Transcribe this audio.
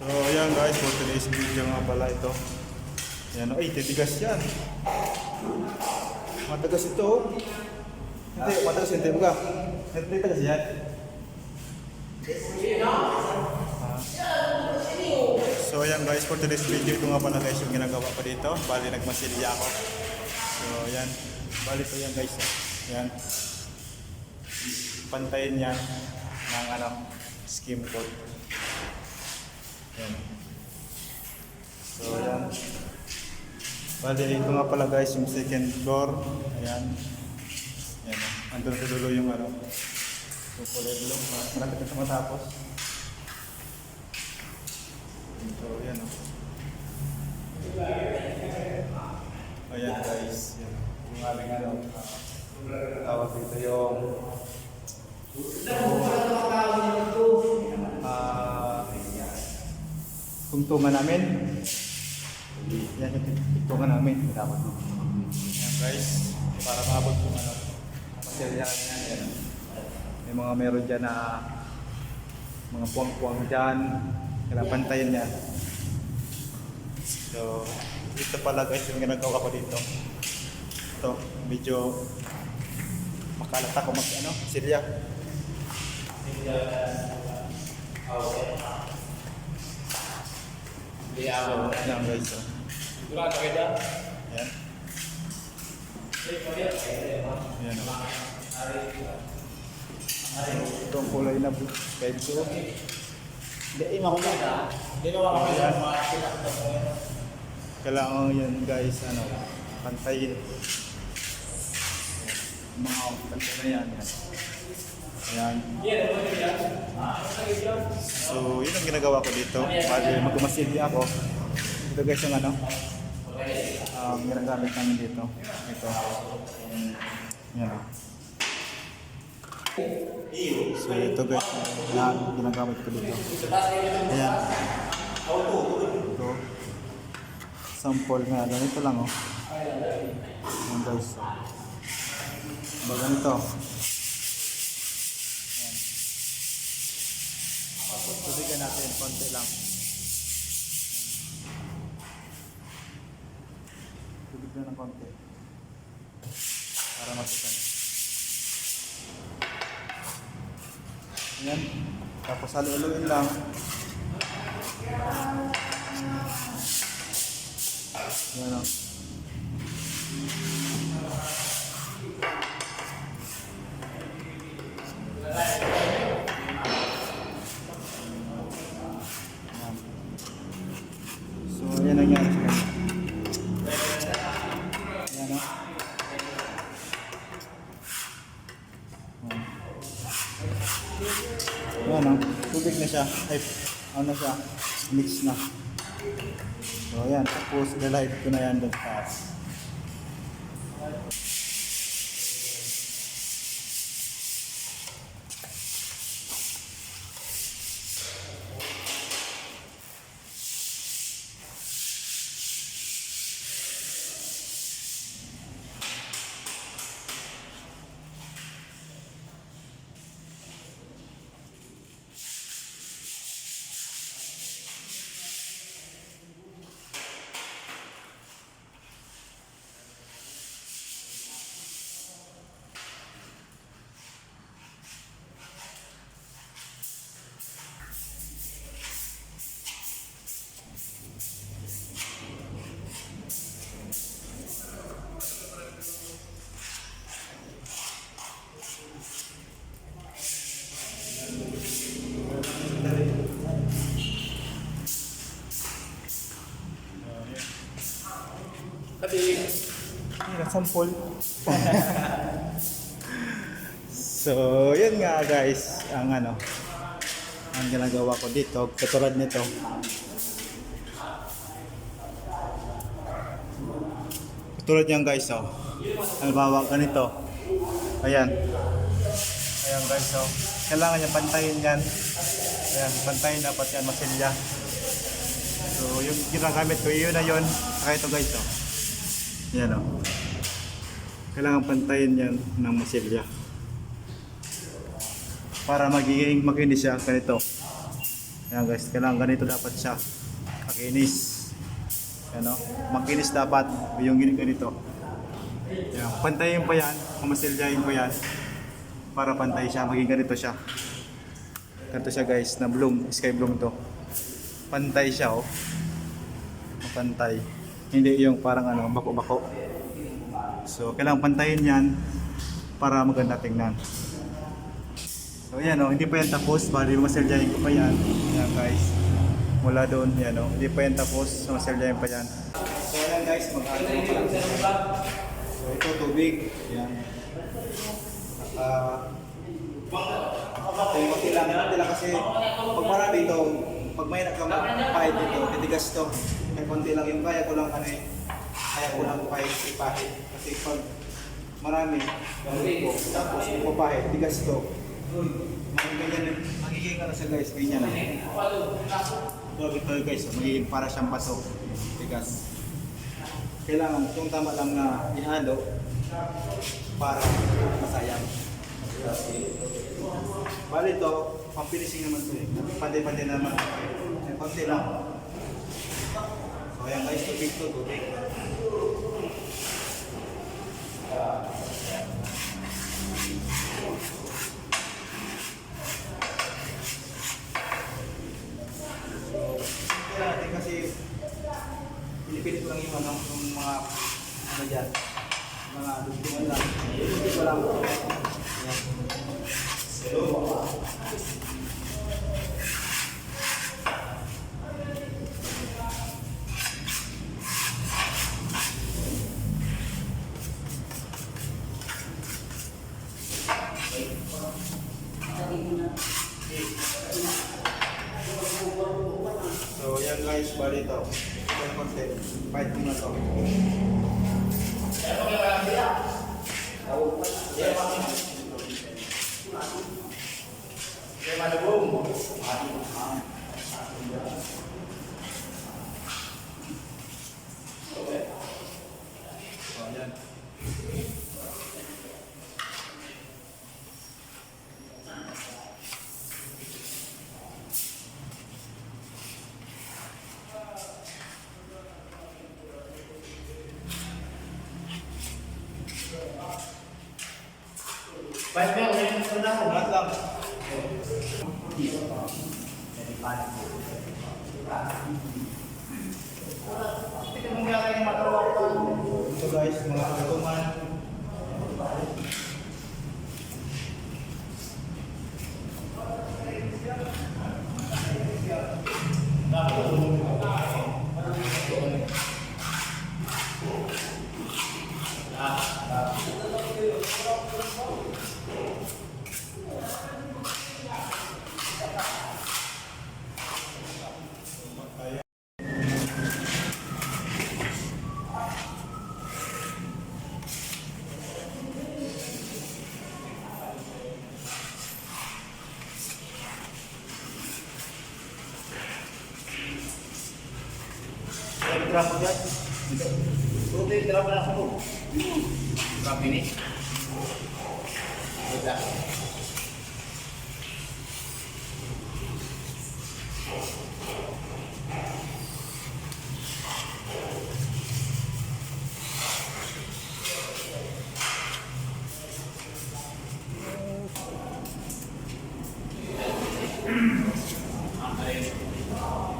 So, ayan guys, for today's video nga pala ito. Ayan, ay, titigas yan. Matagas ito. oh. Hindi, matagas hindi ba? Hindi tagas yan. So ayan guys, for today's video, ito nga pala guys yung ginagawa ko dito. Bali, nagmasilya ako. So ayan, bali ito yan guys. Ayan. Pantayin yan ng ano, skim coat. So ayan. Bali, ito nga pala guys yung second floor. Ayan. Ayan. oh. Andun sa dulo yung ano. So kulay blue. Malapit na siya matapos. So ayan oh. Ayan guys. Yan. Yung aming ano. Tawag dito yung Ah, tungtungan namin. Yan yung tungtungan namin. Dapat. Yan guys. Para maabot yung ano. Masilya kami yan. Yan. May mga meron dyan na mga puwang-puwang dyan. Kailangan pantayin yan. So, ito pala guys yung ginagawa ko dito. Ito, medyo makalat ako mag ano, silya. So, yan guys. So, yan. Yan. Itong kulay na pencil. Hindi, ima ko na. Na mga kinakita mo yun. Kailangan yan guys, ano, pantayin. Mga pantay na yan. yan. Ayan. So, yun ang ginagawa ko dito. Bali, magkumasilya ako. Ito guys yung ano, um, ginagamit namin dito. Ito. Yan. So, ito guys, yan, ginagamit ko dito. Ayan. Ito. Sample nga, ganito lang oh. Ayan guys. Ba ganito. Ayan. Konti lang. Tubig na ng konti. Para makita niyo. Ayan. Tapos haluin lang. Ayan o. siya. Ay, ano siya? Mix na. So, ayan. Tapos, nalive ko na yan doon sa sample. so, yun nga guys, ang ano, ang ginagawa ko dito, katulad nito. Katulad yan guys, oh. Halimbawa, ganito. Ayan. Ayan guys, oh. Kailangan niya pantayin yan. Ayan, pantayin dapat yan, masilya. So, yung ginagamit ko, yun na yun. Saka ito guys, oh. Yan o. Kailangan pantayin yan ng masilya. Para magiging makinis siya ganito. Ayan guys, kailangan ganito dapat siya. Makinis. Ano? Makinis dapat yung ganito. Ayan, pantayin pa yan, kumasilyahin pa yan para pantay siya, maging ganito siya. Ganito siya guys, na bloom, sky bloom to. Pantay siya oh. Pantay. Hindi yung parang ano, bako-bako. So, kailangan pantayin yan para maganda tingnan. So, yan oh, hindi pa yan tapos. Bali, maselyahin ko pa yan. Yan guys. Mula doon, yan oh. Hindi pa yan tapos. So, maselyahin pa yan. So, yan guys, mag-ano pa lang. So, ito tubig. Yan. Uh, lang, konti lang kasi pag marami ito, pag may nakapahit ito, titigas to. May konti lang yung kaya ko lang ano eh, kaya ko lang pahit ipahit. Kasi pag marami, ko, tapos ipapahit, tigas to. Mga ganyan, magiging ano sa guys, ganyan na. Grabe ito guys, magiging para siyang baso, tigas. Kailangan yung tama lang na ihalo para masayang. Bali ito, pang-finishing naman ito eh. Pande-pande naman. May konti lang. So ayan guys, to, tubig. Kaya natin kasi pinipilit ko lang yung ano, yung mga ano dyan, mga dugtungan lang. Hindi ko lang. Ayan. So yan guys, bali ito. Ito yung content. Fight mo na to. So yan. Baik mo, yan yung na ako. Lahat lang. Ito mong gagawin yung matawa ko. Ito guys, mga katuman. Mo dyan. Tuto yung ako. Trap ini. Wala. Hindi na